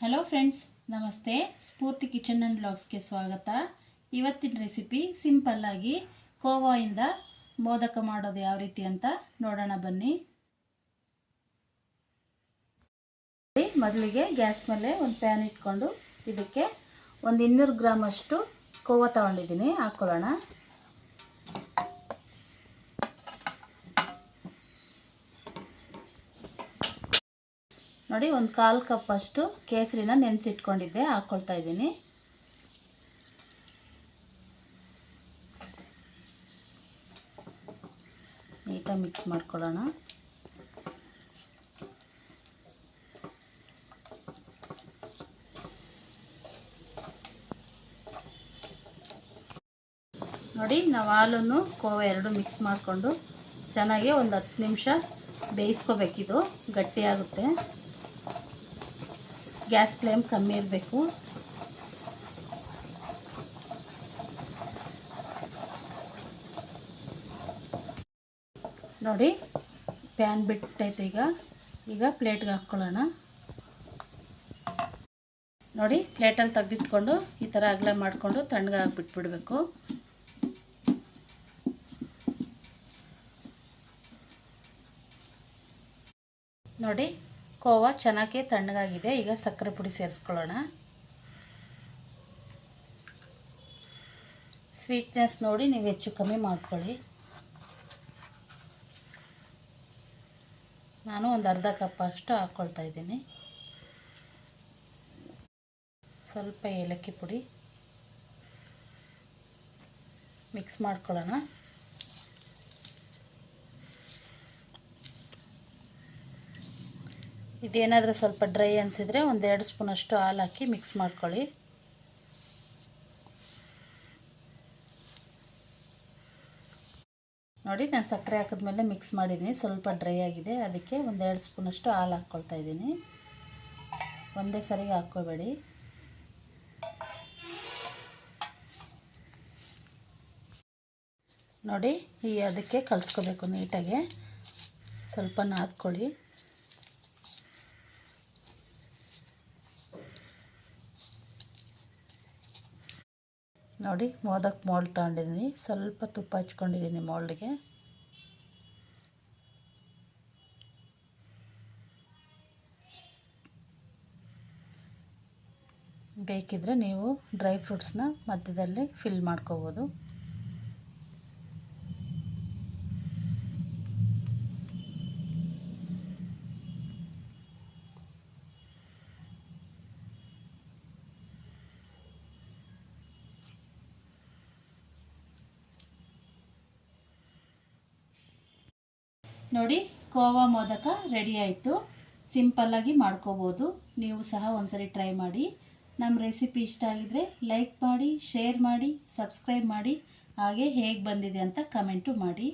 Hello friends ನಮಸ್ತೆ. ಸ್ಫೂರ್ತಿ kitchen and ಬ್ಲಾಗ್ಸ್ಗೆ ಸ್ವಾಗತ. ಇವತ್ತಿನ ರೆಸಿಪಿ ಸಿಂಪಲ್ಲಾಗಿ ಕೋವಾಯಿಂದ ಮೋದಕ ಮಾಡೋದು ಯಾವ ರೀತಿ ಅಂತ ನೋಡೋಣ ಬನ್ನಿ. ಮೊದಲಿಗೆ ಗ್ಯಾಸ್ ಮೇಲೆ ಒಂದು ಪ್ಯಾನ್ ಇಟ್ಕೊಂಡು ಇದಕ್ಕೆ ಒಂದು ಇನ್ನೂರು ಗ್ರಾಮಷ್ಟು ಕೋವಾ ತಗೊಂಡಿದ್ದೀನಿ. ಹಾಕ್ಕೊಳ್ಳೋಣ ನೋಡಿ, ಒಂದು ಕಾಲು ಕಪ್ ಅಷ್ಟು ಕೇಸರಿನ ನೆನೆಸಿಟ್ಕೊಂಡಿದ್ದೆ ಹಾಕ್ಕೊಳ್ತಾ ಇದ್ದೀನಿ. ನೀಟಾಗಿ ಮಿಕ್ಸ್ ಮಾಡ್ಕೊಳ್ಳೋಣ. ನೋಡಿ, ನಾವು ಹಾಲನ್ನು ಕೋವ ಎರಡು ಮಿಕ್ಸ್ ಮಾಡಿಕೊಂಡು ಚೆನ್ನಾಗಿ ಒಂದು ಹತ್ತು ನಿಮಿಷ ಬೇಯಿಸ್ಕೋಬೇಕಿದು. ಗಟ್ಟಿಯಾಗುತ್ತೆ ಗ್ಯಾಸ್ ಫ್ಲೇಮ್ ಕಮ್ಮಿ ಇರಬೇಕು. ನೋಡಿ, ಪ್ಯಾನ್ ಬಿಟ್ಟೈತೆ ಈಗ. ಈಗ ಪ್ಲೇಟ್ಗೆ ಹಾಕ್ಕೊಳ್ಳೋಣ. ನೋಡಿ, ಪ್ಲೇಟಲ್ಲಿ ತೆಗೆದಿಟ್ಕೊಂಡು ಈ ಥರ ಅಗಲ ಮಾಡಿಕೊಂಡು ತಣ್ಣಗೆ ಹಾಕ್ಬಿಟ್ಬಿಡ್ಬೇಕು. ನೋಡಿ ಕೋವಾ ಚೆನ್ನಾಗಿ ತಣ್ಣಗಾಗಿದೆ. ಈಗ ಸಕ್ಕರೆ ಪುಡಿ ಸೇರಿಸ್ಕೊಳ್ಳೋಣ. ಸ್ವೀಟ್ನೆಸ್ ನೋಡಿ ನೀವು ಹೆಚ್ಚು ಕಮ್ಮಿ ಮಾಡ್ಕೊಳ್ಳಿ. ನಾನು ಒಂದು ಅರ್ಧ ಕಪ್ ಅಷ್ಟು ಹಾಕ್ಕೊಳ್ತಾ ಇದ್ದೀನಿ. ಸ್ವಲ್ಪ ಏಲಕ್ಕಿ ಪುಡಿ. ಮಿಕ್ಸ್ ಮಾಡ್ಕೊಳ್ಳೋಣ. ಇದೇನಾದರೂ ಸ್ವಲ್ಪ ಡ್ರೈ ಅನಿಸಿದರೆ ಒಂದೆರಡು ಸ್ಪೂನಷ್ಟು ಹಾಲು ಹಾಕಿ ಮಿಕ್ಸ್ ಮಾಡ್ಕೊಳ್ಳಿ. ನೋಡಿ, ನಾನು ಸಕ್ಕರೆ ಹಾಕಿದ್ಮೇಲೆ ಮಿಕ್ಸ್ ಮಾಡಿದ್ದೀನಿ ಸ್ವಲ್ಪ ಡ್ರೈ ಆಗಿದೆ. ಅದಕ್ಕೆ ಒಂದೆರಡು ಸ್ಪೂನಷ್ಟು ಹಾಲು ಹಾಕ್ಕೊಳ್ತಾ ಇದ್ದೀನಿ. ಒಂದೇ ಸರಿಗೆ ಹಾಕ್ಕೋಬೇಡಿ. ನೋಡಿ, ಈ ಅದಕ್ಕೆ ಕಲಿಸ್ಕೋಬೇಕು ನೀಟಾಗೆ. ಸ್ವಲ್ಪ ನಾದ್ಕೊಳ್ಳಿ ನೋಡಿ ಮೋದಕ್ಕೆ ಮೋಲ್ಡ್ ತಗೊಂಡಿದ್ದೀನಿ ಸ್ವಲ್ಪ ತುಪ್ಪ ಹಚ್ಕೊಂಡಿದ್ದೀನಿ ಮೋಲ್ಡ್ಗೆ ಬೇಕಿದ್ರೆ ನೀವು ಡ್ರೈ ಫ್ರೂಟ್ಸ್ನ ಮಧ್ಯದಲ್ಲಿ ಫಿಲ್ ಮಾಡ್ಕೋಬೋದು. ನೋಡಿ, ಕೋವಾ ಮೋದಕ ರೆಡಿ ಆಯಿತು. ಸಿಂಪಲ್ಲಾಗಿ ಮಾಡ್ಕೋಬೋದು. ನೀವು ಸಹ ಒಂದ್ಸರಿ ಟ್ರೈ ಮಾಡಿ. ನಮ್ಮ ರೆಸಿಪಿ ಇಷ್ಟ ಆಗಿದರೆ ಲೈಕ್ ಮಾಡಿ ಶೇರ್ ಮಾಡಿ ಸಬ್ಸ್ಕ್ರೈಬ್ ಮಾಡಿ. ಹಾಗೆ ಹೇಗೆ ಬಂದಿದೆ ಅಂತ ಕಮೆಂಟು ಮಾಡಿ.